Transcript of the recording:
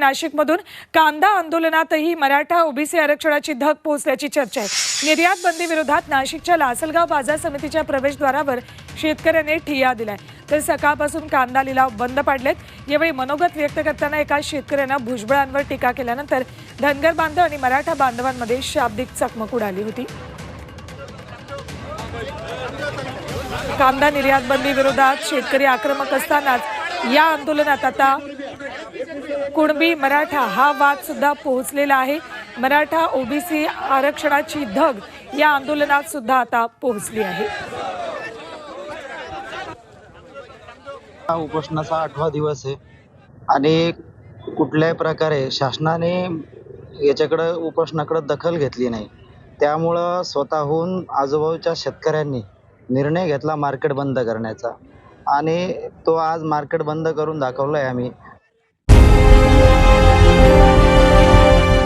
नाशिकमधून कांदा आंदोलनातही मराठा ओबीसी आरक्षणाची धग पोहोचल्याची चर्चा आहे. निर्यात बंदी विरोधात नाशिकच्या लासलगाव बाजार समितीच्या प्रवेशद्वारावर शेतकऱ्याने ठिय्या दिलाय तर सकाळपासून कांदा लिलाव बंद पाडलेत. यावेळी मनोगत व्यक्त करताना एका शेतकऱ्यानं भुजबळांवर टीका केल्यानंतर धनगर बांधव आणि मराठा बांधवांमध्ये शाब्दिक चकमक उडाली होती. कांदा निर्यात बंदी विरोधात शेतकरी आक्रमक असतानाच या आंदोलनात आता कुणबी मराठा हा वाद सुद्धा पोहोचलेला आहे. मराठा ओबीसी आरक्षणाची धग या आंदोलनात सुद्धा आता पोहोचली आहे. हा उपोषणाचा आठवा दिवस आहे. आणि कुठल्याही प्रकारे शासनाने याच्याकडं उपोषणाकडं दखल घेतली नाही. त्यामुळं स्वतःहून आजूबाजूच्या शेतकऱ्यांनी निर्णय घेतला मार्केट बंद करण्याचा. आणि तो आज मार्केट बंद करून दाखवला आहे आम्ही.